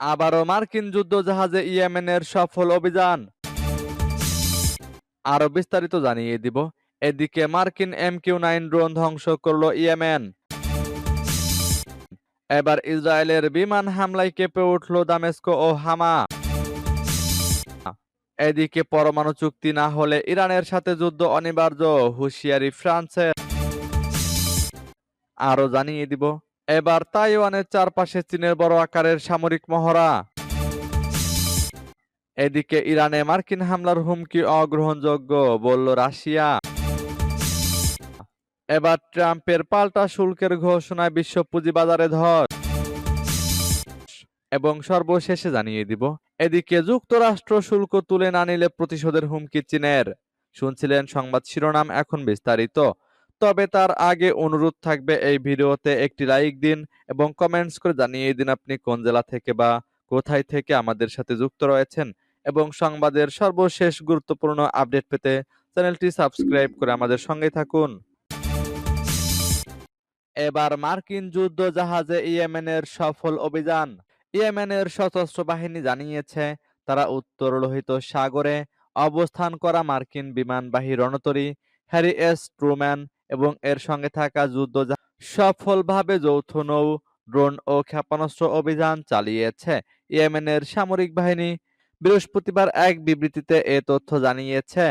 আবারও মার্কিন যুদ্ধ যুদ্ধজাহাজে ইয়েমেনের সফল অভিযান। আরও বিস্তারিত জানিয়ে দিব। এদিকে মার্কিন এম কিউ নাইন ড্রোন ধ্বংস করল ইয়েমেন। এবার ইসরায়েলের বিমান হামলায় কেঁপে উঠল দামেস্কো ও হামা। এদিকে পরমাণু চুক্তি না হলে ইরানের সাথে যুদ্ধ অনিবার্য, হুঁশিয়ারি ফ্রান্সের। আরও জানিয়ে দিব। এবার তাইওয়ানের চারপাশে চীনের বড় আকারের সামরিক মহড়া। এদিকে ইরানে মার্কিন হামলার হুমকি অগ্রহণযোগ্য, বলল রাশিয়া। এবার ট্রাম্পের পাল্টা শুল্কের ঘোষণায় বিশ্ব পুঁজিবাজারে ধর এবং সর্বশেষে জানিয়ে দিব, এদিকে যুক্তরাষ্ট্র শুল্ক তুলে না নিলে প্রতিশোধের হুমকি চীনের। শুনছিলেন সংবাদ শিরোনাম, এখন বিস্তারিত। তবে তার আগে অনুরোধ থাকবে এই ভিডিওতে একটি লাইক দিন এবং কমেন্টস করে জানিয়ে দিন আপনি কোন জেলা থেকে বা কোথায় থেকে আমাদের সাথে যুক্ত রয়েছেন এবং সংবাদের সর্বশেষ গুরুত্বপূর্ণ আপডেট পেতে চ্যানেলটি সাবস্ক্রাইব করে আমাদের সঙ্গে থাকুন। এবার মার্কিন যুদ্ধ জাহাজে ইয়েমেনের সফল অভিযান। ইয়েমেনের সশস্ত্র বাহিনী জানিয়েছে, তারা উত্তর লোহিত সাগরে অবস্থান করা মার্কিন বিমানবাহী রণতরী, হ্যারি এস ট্রুম্যান এবং এর সঙ্গে থাকা যুদ্ধ সফলভাবে যৌথ নৌ, ড্রোন ও ক্ষেপণাস্ত্র অভিযান চালিয়েছে। ইয়েমেনের সামরিক বাহিনী বৃহস্পতিবার এক বিবৃতিতে এ তথ্য জানিয়েছে।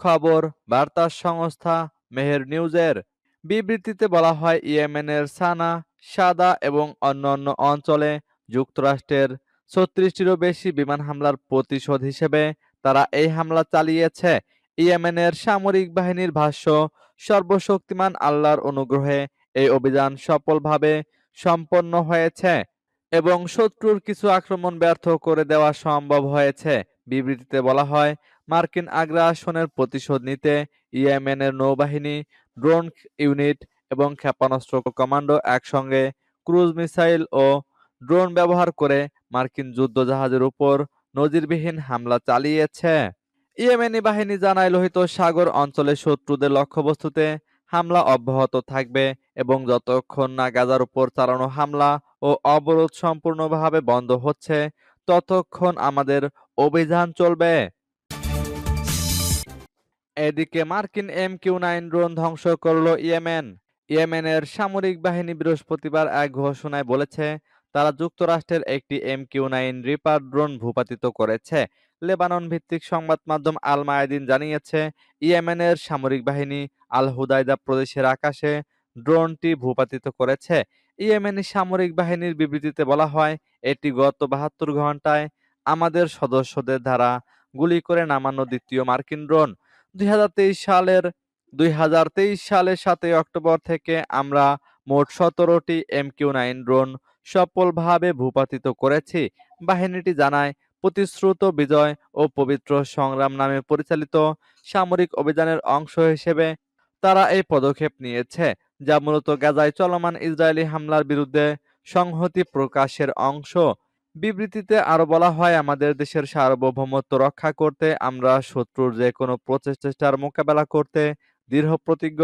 খবর, বার্তা সংস্থা মেহের নিউজের। বিবৃতিতে বলা হয়, ইয়েমেনের সানা, সাদা এবং অন্যান্য অঞ্চলে যুক্তরাষ্ট্রের ছত্রিশটিরও বেশি বিমান হামলার প্রতিশোধ হিসেবে তারা এই হামলা চালিয়েছে। ইয়েমেনের সামরিক বাহিনীর ভাষ্য সর্বশক্তিমান আল্লাহর অনুগ্রহে এই অভিযান সফলভাবে সম্পন্ন হয়েছে এবং শত্রুর কিছু আক্রমণ ব্যর্থ করে দেওয়া সম্ভব হয়েছে। বিবৃতিতে বলা হয়, মার্কিন আগ্রাসনের প্রতিশোধ নিতে ইয়েমেনের নৌবাহিনী, ড্রোন ইউনিট এবং ক্ষেপণাস্ত্র কমান্ডো একসঙ্গে ক্রুজ মিসাইল ও ড্রোন ব্যবহার করে মার্কিন যুদ্ধজাহাজের উপর নজিরবিহীন হামলা চালিয়েছে। ইয়েমেনি বাহিনী জানায়, লোহিত সাগর অঞ্চলে শত্রুদের লক্ষ্যবস্তুতে হামলা অব্যাহত থাকবে এবং যতক্ষণ না গাজার উপর চালানো হামলা ও অবরোধ সম্পূর্ণভাবে বন্ধ হচ্ছে, ততক্ষণ আমাদের অভিযান চলবে। এদিকে মার্কিন এম কিউ নাইন ড্রোন ধ্বংস করল ইয়েমেন। ইয়েমেনের সামরিক বাহিনী বৃহস্পতিবার এক ঘোষণায় বলেছে, তারা যুক্তরাষ্ট্রের একটি M Q nine reaper drone ভূপাতিত করেছে। লেবানন ভিত্তিক সংবাদ মাধ্যম আল মায়াদিন জানিয়েছে, ইয়েমেনের সামরিক বাহিনী আল হুদাইদা প্রদেশের আকাশে ড্রোনটি ভূপাতিত করেছে। ইয়েমেনি সামরিক বাহিনীর বিবৃতিতে বলা হয়, এটি গত বাহাত্তর ঘন্টায় আমাদের সদস্যদের দ্বারা গুলি করে নামানো দ্বিতীয় মার্কিন ড্রোন। দুই হাজার তেইশ সালের, দুই হাজার তেইশ সালের সাতই অক্টোবর থেকে আমরা মোট সতেরোটি এম কিউ নাইন ড্রোন সফলভাবে ভূপাতিত করেছি। বাহিনীটি জানায় প্রতিশ্রুত বিজয় ও পবিত্র সংগ্রাম নামে পরিচালিত সামরিক অভিযানের অংশ হিসেবে তারা এই পদক্ষেপ নিয়েছে, যা মূলত গাজায় চলমান ইসরায়েলি হামলার বিরুদ্ধে সংহতি প্রকাশের অংশ। বিবৃতিতে আরও বলা হয়, আমাদের দেশের সার্বভৌমত্ব রক্ষা করতে আমরা শত্রুর যে কোনো প্রচেষ্টার মোকাবেলা করতে দৃঢ় প্রতিজ্ঞ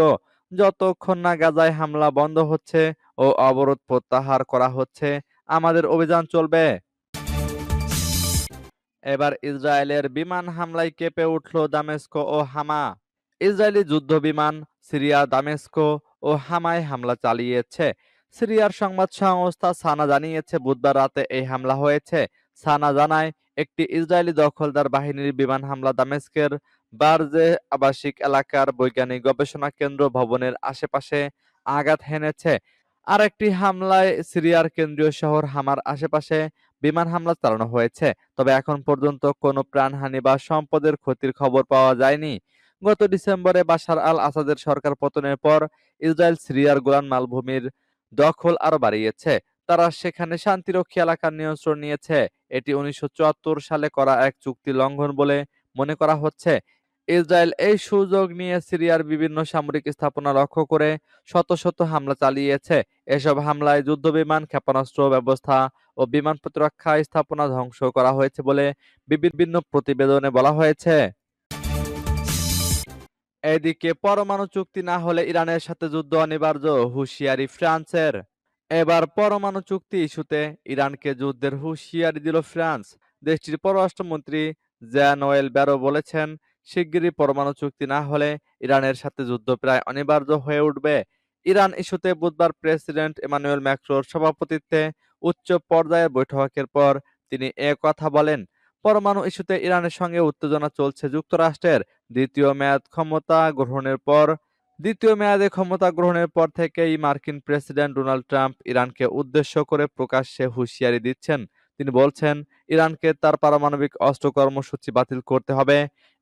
যতক্ষণ না গাজায় হামলা বন্ধ হচ্ছে ও অবরোধ প্রত্যাহার করা হচ্ছে, আমাদের অভিযান চলবে। এবার ইসরায়েলের বিমান হামলায় কেঁপে উঠল দামেস্কো ও হামা। ইসরায়েলি যুদ্ধ বিমান সিরিয়া, দামেস্কো ও হামায় হামলা চালিয়েছে। সিরিয়ার সংবাদ সংস্থা সানা জানিয়েছে, বুধবার রাতে এই হামলা হয়েছে। সানা জানায়, একটি ইসরায়েলি দখলদার বাহিনীর বিমান হামলা দামেস্কের বারজে আবাসিক এলাকার বৈজ্ঞানিক গবেষণা কেন্দ্র ভবনের আশেপাশে আঘাত হেনেছে। আর একটি হামলায় সিরিয়ার কেন্দ্রীয় শহর হামার আশেপাশে বিমান হামলা চালানো হয়েছে। তবে এখন পর্যন্ত কোনো প্রাণহানি বা সম্পদের ক্ষতির খবর পাওয়া যায়নি। গত ডিসেম্বরে বাশার আল আসাদের সরকার পতনের পর ইসরায়েল, সিরিয়ার গোলান মালভূমির দখল আরও বাড়িয়েছে। তারা সেখানে শান্তিরক্ষী এলাকার নিয়ন্ত্রণ নিয়েছে। এটি উনিশশো চুয়াত্তর সালে করা এক চুক্তি লঙ্ঘন বলে মনে করা হচ্ছে। ইসরায়েল এই সুযোগ নিয়ে সিরিয়ার বিভিন্ন সামরিক স্থাপনা লক্ষ্য করে শত শত হামলা চালিয়েছে। এসব হামলায় যুদ্ধবিমান ক্ষেপণাস্ত্র ব্যবস্থা ও বিমান প্রতিরক্ষা স্থাপনা ধ্বংস করা হয়েছে বলে বিভিন্ন প্রতিবেদনে বলা হয়েছে। এদিকে পরমাণু চুক্তি না হলে ইরানের সাথে যুদ্ধ অনিবার্য, হুঁশিয়ারি ফ্রান্সের। এবার পরমাণু চুক্তি ইস্যুতে ইরানকে যুদ্ধের হুঁশিয়ারি দিল ফ্রান্স। দেশটির পররাষ্ট্রমন্ত্রী জ্যানোয়েল ব্যারো বলেছেন, শিগগিরই পরমাণু চুক্তি না হলে ইরানের সাথে যুদ্ধ প্রায় অনিবার্য হয়ে উঠবে। ইরান ইস্যুতে বুধবার প্রেসিডেন্ট এমানুয়েল ম্যাক্রোর সভাপতিত্বে উচ্চ পর্যায়ের বৈঠকের পর তিনি এ কথা বলেন, পরমাণু ইস্যুতে ইরানের সঙ্গে উত্তেজনা চলছে যুক্তরাষ্ট্রের। দ্বিতীয় মেয়াদ ক্ষমতা গ্রহণের পর, দ্বিতীয় মেয়াদে ক্ষমতা গ্রহণের পর থেকেই মার্কিন প্রেসিডেন্ট ডোনাল্ড ট্রাম্প ইরানকে উদ্দেশ্য করে প্রকাশ্যে হুঁশিয়ারি দিচ্ছেন। তিনি বলছেন, ইরানকে তার পারমাণবিক অস্ত্র কর্মসূচি বাতিল করতে হবে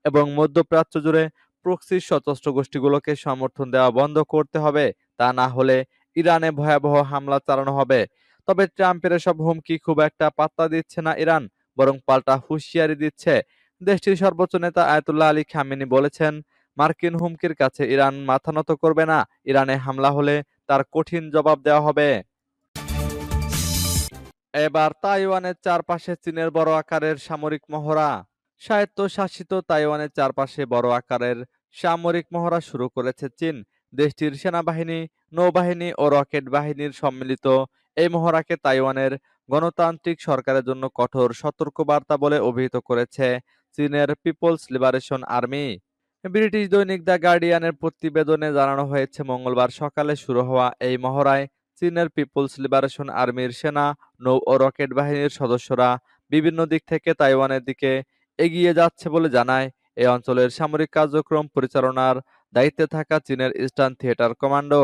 এবং মধ্যপ্রাচ্য জুড়ে প্রক্সি সশস্ত্র গোষ্ঠীগুলোকে সমর্থন দেওয়া বন্ধ করতে হবে। তা না হলে ইরানে ভয়াবহ হামলা চালানো হবে। তবে ট্রাম্পের এসব হুমকি খুব একটা পাত্তা দিচ্ছে না ইরান, বরং পাল্টা হুঁশিয়ারি দিচ্ছে। দেশটির সর্বোচ্চ নেতা আয়াতুল্লাহ আলী খামেনি বলেছেন, মার্কিন হুমকির কাছে ইরান মাথা নত করবে না, ইরানে হামলা হলে তার কঠিন জবাব দেওয়া হবে। এবার তাইওয়ানের চারপাশে চীনের বড় আকারের সামরিক মহড়া। স্বায়ত্তশাসিত তাইওয়ানের চারপাশে বড় আকারের সামরিক মহড়া শুরু করেছে চীন। দেশটির সেনাবাহিনী, নৌবাহিনী ও রকেট বাহিনীর সম্মিলিত এই মহড়াকে তাইওয়ানের গণতান্ত্রিক সরকারের জন্য কঠোর সতর্কবার্তা বলে অভিহিত করেছে চীনের পিপলস লিবারেশন আর্মি। ব্রিটিশ দৈনিক দ্য গার্ডিয়ানের প্রতিবেদনে জানানো হয়েছে, মঙ্গলবার সকালে শুরু হওয়া এই মহড়ায় চীনের পিপলস লিবারেশন আর্মির সেনা, নৌ ও রকেট বাহিনীর সদস্যরা বিভিন্ন দিক থেকে তাইওয়ানের দিকে এগিয়ে যাচ্ছে বলে জানায়। এই অঞ্চলের সামরিক কার্যক্রম পরিচালনার দায়িত্বে থাকা চীনের ইস্টার্ন থিয়েটার কমান্ডো।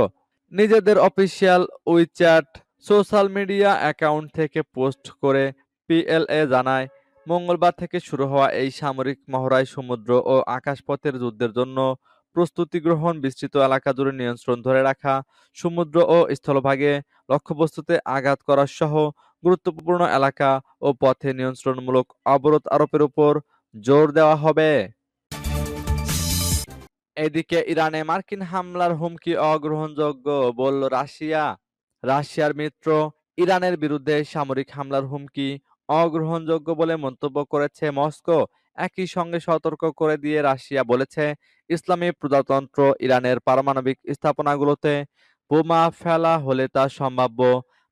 নিজেদের official WeChat social media account থেকে পোস্ট করে পিএলএ জানায়, মঙ্গলবার থেকে শুরু হওয়া এই সামরিক মহড়ায় সমুদ্র ও আকাশপথের যুদ্ধের জন্য প্রস্তুতি গ্রহণ, বিস্তৃত এলাকা জুড়ে নিয়ন্ত্রণ ধরে রাখা, সমুদ্র ও স্থলভাগে লক্ষ্যবস্তুতে আঘাত করা সহ গুরুত্বপূর্ণ এলাকা ও পথে নিয়ন্ত্রণমূলক অবরোধ আরোপের উপর জোর দেওয়া হবে। এদিকে ইরানে মার্কিন হামলার হুমকি অগ্রহণযোগ্য, বলল রাশিয়া। রাশিয়ার মিত্র ইরানের বিরুদ্ধে সামরিক হামলার হুমকি অগ্রহণযোগ্য বলে মন্তব্য করেছে মস্কো। একই সঙ্গে সতর্ক করে দিয়ে রাশিয়া বলেছে, ইসলামী প্রজাতন্ত্র ইরানের পারমাণবিক স্থাপনাগুলোতে বোমা ফেলা হলে তা সম্ভাব্য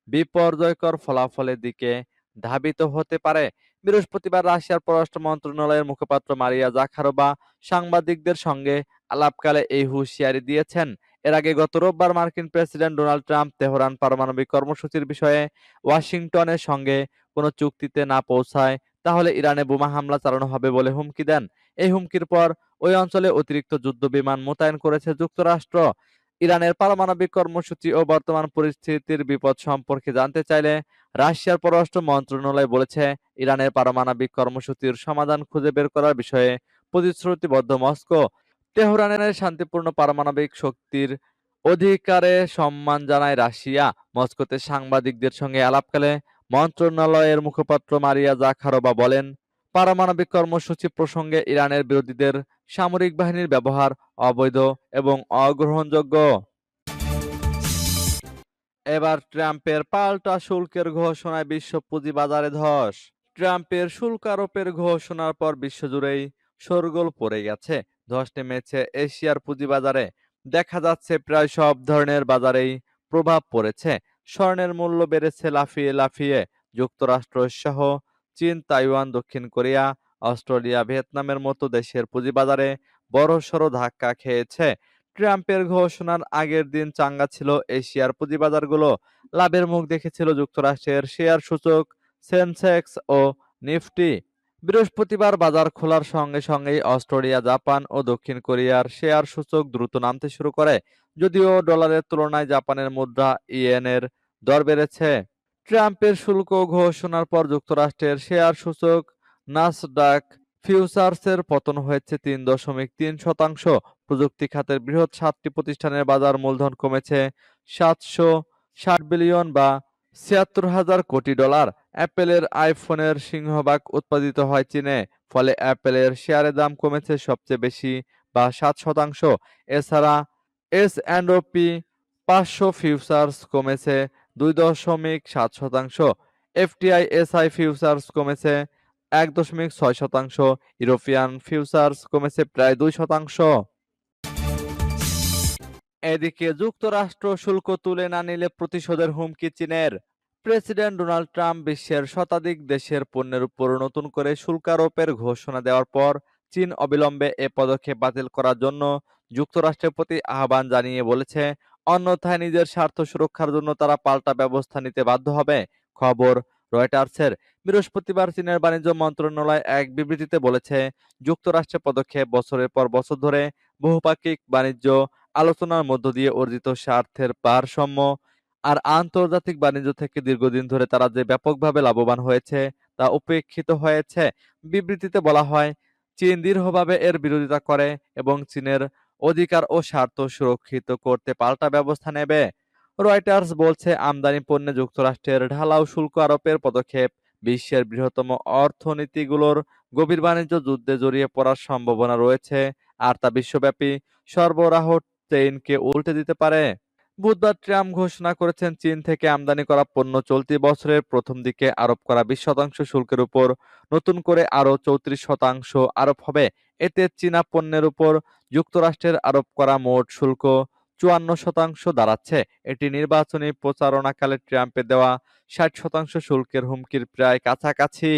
বিপর্যয়কর ফলাফলের দিকে ধাবিত হতে পারে। বৃহস্পতিবার রাশিয়ার পররাষ্ট্র মন্ত্রণালয়ের মুখপাত্র মারিয়া জাখারোবা সাংবাদিকদের সঙ্গে আলাপকালে এই হুঁশিয়ারি দিয়েছেন। এর আগে গত রোববার মার্কিন প্রেসিডেন্ট ডোনাল্ড ট্রাম্প তেহরান পারমাণবিক কর্মসূচির বিষয়ে ওয়াশিংটনের সঙ্গে কোনো চুক্তিতে না পৌঁছায়, তাহলে ইরানে বোমা হামলা চালানো হবে বলে হুমকি দেন। এই হুমকির পর ওই অঞ্চলে অতিরিক্ত যুদ্ধ বিমান মোতায়েন করেছে যুক্তরাষ্ট্র। ইরানের পারমাণবিক কর্মসূচি ও বর্তমান পরিস্থিতির বিপদ সম্পর্কে জানতে চাইলে রাশিয়ার পররাষ্ট্র মন্ত্রণালয় বলেছে, ইরানের পারমাণবিক কর্মসূচির সমাধান খুঁজে বের করার বিষয়ে প্রতিশ্রুতিবদ্ধ মস্কো। তেহরানের শান্তিপূর্ণ পারমাণবিক শক্তির অধিকারে সম্মান জানায় রাশিয়া। মস্কোতে সাংবাদিকদের সঙ্গে আলাপকালে মন্ত্রণালয়ের মুখপাত্র মারিয়া জাখারোবা বলেন, পারমাণবিক কর্মসূচি প্রসঙ্গে ইরানের বিরোধীদের সামরিক বাহিনীর ব্যবহার অবৈধ এবং অগ্রহণযোগ্য। এবার ট্রাম্পের পাল্টা শুল্কের ঘোষণায় বিশ্ব পুঁজিবাজারে ধস। ট্রাম্পের শুল্ক আরোপের ঘোষণার পর বিশ্বজুড়েই শোরগোল পড়ে গেছে। ধস নেমেছে এশিয়ার পুঁজিবাজারে দেখা যাচ্ছে প্রায় সব ধরনের বাজারেই প্রভাব পড়েছে। স্বর্ণের মূল্য বেড়েছে লাফিয়ে লাফিয়ে। যুক্তরাষ্ট্র সহ চীন, তাইওয়ান, দক্ষিণ কোরিয়া, অস্ট্রেলিয়া, ভিয়েতনামের মতো দেশের পুঁজিবাজারে বড়সড় ধাক্কা খেয়েছে। ট্রাম্পের ঘোষণার আগের দিন চাঙ্গা ছিল এশিয়ার পুঁজিবাজারগুলো। লাভের মুখ দেখেছিল যুক্তরাষ্ট্রের শেয়ার সূচক, সেনসেক্স ও নিফটি। বৃহস্পতিবার বাজার খোলার সঙ্গে সঙ্গেই অস্ট্রেলিয়া, জাপান ও দক্ষিণ কোরিয়ার শেয়ার সূচক দ্রুত নামতে শুরু করে, যদিও ডলারের তুলনায় জাপানের মুদ্রা ইয়েনের দর বেড়েছে। ট্রাম্পের শুল্ক ঘোষণার পর যুক্তরাষ্ট্রের শেয়ার সূচক নাসডাক ফিউচার্সের পতন হয়েছে তিন দশমিক তিন শতাংশ। প্রযুক্তি খাতের বৃহৎ সাতটি প্রতিষ্ঠানের বাজার মূলধন কমেছে সাতশো ষাট বিলিয়ন বা ছিয়াত্তর হাজার কোটি ডলার অ্যাপেলের আইফোনের সিংহভাগ উৎপাদিত হয় চীনে, ফলে অ্যাপেলের শেয়ারের দাম কমেছে সবচেয়ে বেশি বা সাত শতাংশ। এছাড়া এস অ্যান্ড পি পাঁচশো ফিউচার্স কমেছে দুই দশমিক সাত শতাংশ। এফটিআই এসআই ফিউচার্স কমেছে এক দশমিক ছয় শতাংশ। ইউরোপিয়ান ফিউচার্স কমেছে প্রায় দুই শতাংশ। এদিকে যুক্তরাষ্ট্র শুল্ক তুলে না নিলে প্রতিশোধের হুমকি চীনের। প্রেসিডেন্ট ডোনাল্ড ট্রাম্প বিশ্বের শতাধিক দেশের পণ্যের উপর নতুন করে শুল্ক আরোপের ঘোষণা দেওয়ার পর চীন অবিলম্বে এ পদক্ষেপ বাতিল করার জন্য যুক্তরাষ্ট্রের প্রতি আহ্বান জানিয়ে বলেছে, অন্যথায় নিজের স্বার্থ সুরক্ষার জন্য তারা পাল্টা ব্যবস্থা নিতে বাধ্য হবে। খবর রয়টার্সের বৃহস্পতিবার চীনের বাণিজ্য মন্ত্রণালয় এক বিবৃতিতে বলেছে, যুক্তরাষ্ট্রের পদক্ষেপ বছরের পর বছর ধরে বহুপাক্ষিক বাণিজ্য আলোচনার মধ্য দিয়ে অর্জিত স্বার্থের ভারসাম্য আর আন্তর্জাতিক বাণিজ্য থেকে দীর্ঘদিন ধরে তারা যে ব্যাপকভাবে লাভবান হয়েছে তা উপেক্ষিত হয়েছে। বিবৃতিতে বলা হয়, চীন দৃঢ়ভাবে এর বিরোধিতা করে এবং চীনের অধিকার ও স্বার্থ সুরক্ষিত করতে পাল্টা ব্যবস্থা নেবে। রয়টার্স বলছে, আমদানি পণ্যে যুক্তরাষ্ট্রের ঢালাও শুল্ক আরোপের পদক্ষেপ বিশ্বের বৃহত্তম অর্থনীতিগুলোর গভীর বাণিজ্য যুদ্ধে জড়িয়ে পড়ার সম্ভাবনা রয়েছে, আর তা বিশ্বব্যাপী সরবরাহ চেইনকে উল্টে দিতে পারে। বুধবার ট্রাম্প ঘোষণা করেছেন চীন থেকে আমদানি করা পণ্য চলতি বছরের প্রথম দিকে আরোপ করা বিশ শতাংশ শুল্কের উপর। নতুন করে আরও চৌত্রিশ শতাংশ আরোপ হবে। এতে চীনা পণ্যের উপর যুক্তরাষ্ট্রের আরোপ করা মোট শুল্ক চুয়ান্ন শতাংশ দাঁড়াচ্ছে। এটি নির্বাচনী প্রচারণাকালে ট্রাম্পের দেওয়া ষাট শতাংশ শুল্কের হুমকির প্রায় কাছাকাছি।